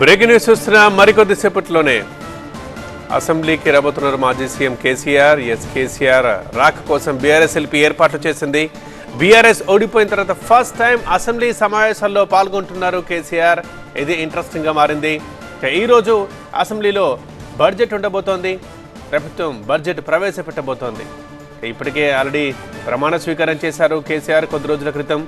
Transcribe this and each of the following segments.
Breaking news చూస్తున్న మరికొద్ది సేపట్లోనే అసెంబ్లీకి రాబోతున్నారు మాజీ సీఎం కేసీఆర్. ఎస్ కేసీఆర్ రాక్ కోసం బీఆర్ఎస్ ఎల్పీ ఏర్పాట్లు చేసింది. బీఆర్ఎస్ ఓడిపోయిన తర్వాత ఫస్ట్ టైం అసెంబ్లీ సమావేశాల్లో పాల్గొంటున్నారు కేసీఆర్. ఇది ఇంట్రెస్టింగ్గా మారింది. ఈరోజు అసెంబ్లీలో బడ్జెట్ ఉండబోతోంది. ప్రభుత్వం బడ్జెట్ ప్రవేశపెట్టబోతోంది. ఇప్పటికే ఆల్రెడీ ప్రమాణ స్వీకారం చేశారు కేసీఆర్ కొద్ది రోజుల క్రితం.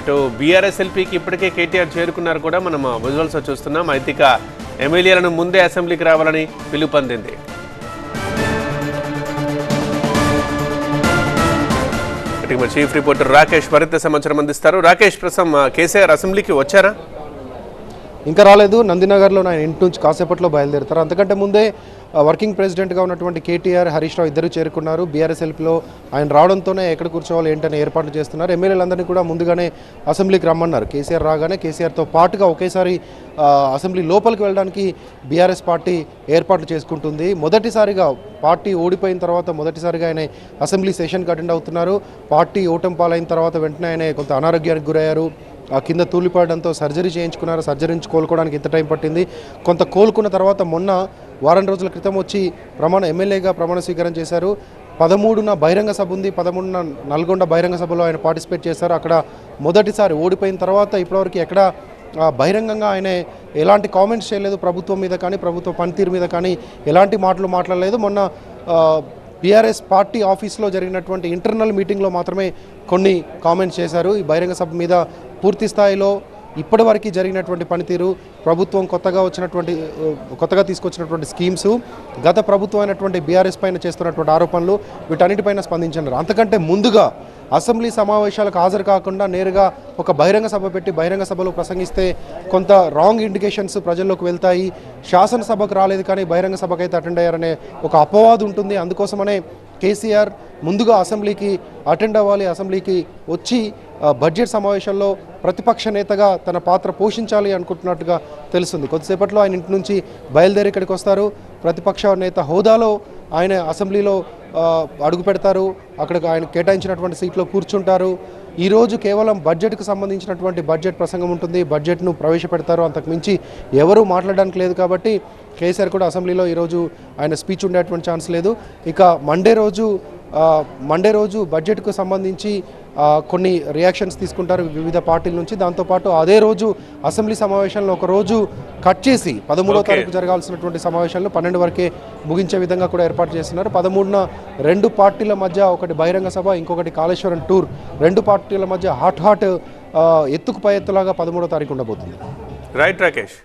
ఇటు బీఆర్ఎస్ ఎల్పీకి ఇప్పటికే కేటీఆర్ చేరుకున్నారు కూడా మనం విజువల్స్ చూస్తున్నాం. అయితే ఇక ఎమ్మెల్యేలను ముందే అసెంబ్లీకి రావాలని పిలుపొందింది. చీఫ్ రిపోర్టర్ రాకేష్ మరింత సమాచారం అందిస్తారు. రాకేష్ ప్రసం కేసీఆర్ అసెంబ్లీకి వచ్చారా? ఇంకా రాలేదు. నందినగర్లో ఆయన ఇంటి నుంచి కాసేపట్లో బయలుదేరుతారు. అంతకంటే ముందే వర్కింగ్ ప్రెసిడెంట్గా ఉన్నటువంటి కేటీఆర్ హరీష్ రావు ఇద్దరు చేరుకున్నారు. బీఆర్ఎస్ ఎల్పీలో ఆయన రావడంతోనే ఎక్కడ కూర్చోవాలి ఏంటని ఏర్పాట్లు చేస్తున్నారు. ఎమ్మెల్యేలందరినీ కూడా ముందుగానే అసెంబ్లీకి రమ్మన్నారు. కేసీఆర్ రాగానే కేసీఆర్తో పాటుగా ఒకేసారి అసెంబ్లీ లోపలికి వెళ్ళడానికి బీఆర్ఎస్ పార్టీ ఏర్పాట్లు చేసుకుంటుంది. మొదటిసారిగా పార్టీ ఓడిపోయిన తర్వాత మొదటిసారిగా ఆయన అసెంబ్లీ సెషన్కి అటెండ్ అవుతున్నారు. పార్టీ ఓటమి పాలైన తర్వాత వెంటనే ఆయన కొంత అనారోగ్యానికి గురయ్యారు. ఆ కింద తూలిపడడంతో సర్జరీ చేయించుకున్నారు? సర్జరీ నుంచి కోలుకోవడానికి ఇంత టైం పట్టింది. కొంత కోలుకున్న తర్వాత మొన్న వారం రోజుల క్రితం వచ్చి ప్రమాణ ఎమ్మెల్యేగా ప్రమాణ స్వీకారం చేశారు. పదమూడున బహిరంగ సభ ఉంది. పదమూడున నల్గొండ బహిరంగ సభలో ఆయన పార్టిసిపేట్ చేశారు. అక్కడ మొదటిసారి ఓడిపోయిన తర్వాత ఇప్పటివరకు ఎక్కడ బహిరంగంగా ఆయన ఎలాంటి కామెంట్స్ చేయలేదు. ప్రభుత్వం మీద కానీ ప్రభుత్వ పనితీరు మీద కానీ ఎలాంటి మాటలు మాట్లాడలేదు. మొన్న బీఆర్ఎస్ పార్టీ ఆఫీస్లో జరిగినటువంటి ఇంటర్నల్ మీటింగ్లో మాత్రమే కొన్ని కామెంట్స్ చేశారు. ఈ బహిరంగ సభ మీద పూర్తి స్థాయిలో ఇప్పటివరకు జరిగినటువంటి పనితీరు ప్రభుత్వం కొత్తగా వచ్చినటువంటి కొత్తగా తీసుకొచ్చినటువంటి స్కీమ్స్ గత ప్రభుత్వం అయినటువంటి బీఆర్ఎస్ పైన చేస్తున్నటువంటి ఆరోపణలు వీటన్నిటిపైన స్పందించన్నారు అంతకంటే ముందుగా అసెంబ్లీ సమావేశాలకు హాజరు కాకుండా నేరుగా ఒక బహిరంగ సభ పెట్టి బహిరంగ సభలో ప్రసంగిస్తే కొంత రాంగ్ ఇండికేషన్స్ ప్రజల్లోకి వెళ్తాయి. శాసనసభకు రాలేదు కానీ బహిరంగ సభకు అయితే అటెండ్ అయ్యారనే ఒక అపవాదు ఉంటుంది. అందుకోసమనే కేసీఆర్ ముందుగా అసెంబ్లీకి అటెండ్ అవ్వాలి అసెంబ్లీకి వచ్చి బడ్జెట్ సమావేశంలో ప్రతిపక్ష నేతగా తన పాత్ర పోషించాలి అనుకుంటున్నట్టుగా తెలుస్తుంది. కొద్దిసేపట్లో ఆయన ఇంటి నుంచి బయలుదేరి ఇక్కడికి వస్తారు. ప్రతిపక్ష నేత హోదాలో ఆయన అసెంబ్లీలో అడుగు పెడతారు. అక్కడ ఆయన కేటాయించినటువంటి సీట్లో కూర్చుంటారు. ఈరోజు కేవలం బడ్జెట్కు సంబంధించినటువంటి బడ్జెట్ ప్రసంగం ఉంటుంది. బడ్జెట్ను ప్రవేశపెడతారు. అంతకు మించి ఎవరూ మాట్లాడడానికి లేదు కాబట్టి కేసీఆర్ కూడా అసెంబ్లీలో ఈరోజు ఆయన స్పీచ్ ఉండేటువంటి ఛాన్స్ లేదు. ఇక మండే రోజు మండే రోజు బడ్జెట్కు సంబంధించి కొన్ని రియాక్షన్స్ తీసుకుంటారు వివిధ పార్టీల నుంచి. దాంతోపాటు అదే రోజు అసెంబ్లీ సమావేశంలో ఒక రోజు కట్ చేసి Okay. తారీఖు జరగాల్సినటువంటి సమావేశాలను పన్నెండు వరకే ముగించే విధంగా కూడా ఏర్పాటు చేస్తున్నారు. పదమూడున రెండు పార్టీల మధ్య ఒకటి బహిరంగ సభ ఇంకొకటి కాళేశ్వరం టూర్. రెండు పార్టీల మధ్య హాట్ హాట్ ఎత్తుకు పై ఎత్తులాగా పదమూడో తారీఖు ఉండబోతుంది. రైట్ రాకేష్